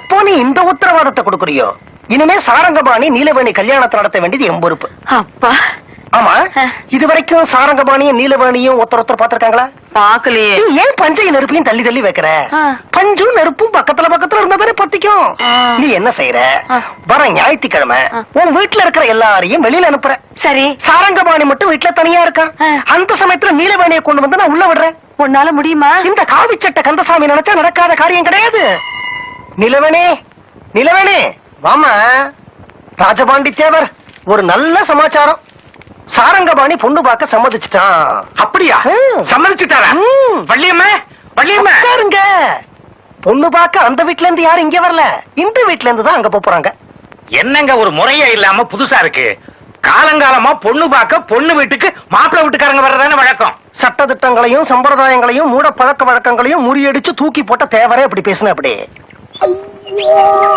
எப்போ நீ இந்த உத்தரவாதத்தை கொடுக்குறியோ? இனிமே சாரங்கபாணி நீலவேணி கல்யாணத்தை நடத்த வேண்டியது என் பொறுப்பு. அப்பா. ஆமா? இது வரைக்கும் சாரங்கபாணியும் நீலவேணியும் ஒருத்தர் ஒருத்தர் பாத்திருக்காங்களா பாக்கலையே ஏன் பஞ்சையும் நெருப்பையும் தள்ளி தள்ளி வைக்கிற. பஞ்சும் நெருப்பும் பக்கத்துல பக்கத்துல இருந்தா பத்திக்கும். நீ என்ன செய்யற. வர ஞாயிற்றுக்கிழமை. உன் வீட்டுல இருக்கிற எல்லாரையும் வெளியில அனுப்புற. சரி. சாரங்கபாணி மட்டும் வீட்டுல தனியா இருக்கான். அந்த சமயத்துல நீலவேணியை கொண்டு வந்து நான் உள்ள விடுறேன். உன்னால முடியுமா? இந்த காவிச்சட்ட கந்தசாமி நினைச்சா நடக்காத காரியம் கிடையாது. நிலவனே நிலவனே. வாமா. ராஜபாண்டி தேவர் ஒரு நல்ல சமாச்சாரம். சாரங்கபாணி பொண்ணு பார்க்க சம்மதிச்சிட்டான். அப்படியா. சம்மதிச்சுட்டாரா. வள்ளியம்மா வள்ளியம்மா. உட்காருங்க. பொண்ணு பார்க்க அந்த வீட்ல இருந்து யாரும் இங்க வரல. இந்த வீட்ல இருந்து தான் அங்க போறாங்க. என்னங்க ஒரு முறையே இல்லாம புதுசா இருக்கு? காலங்காலமா பொண்ணு பார்க்க பொண்ணு வீட்டுக்கு மாப்பிள்ளை வீட்டுக்காரங்க வர்றதானே வழக்கம்? சட்ட திட்டங்களையும் சம்பிரதாயங்களையும் மூட பழக்க வழக்கங்களையும் முறியடிச்சு தூக்கி போட்ட தேவரே அப்படி பேசுன அப்படி 哎呀！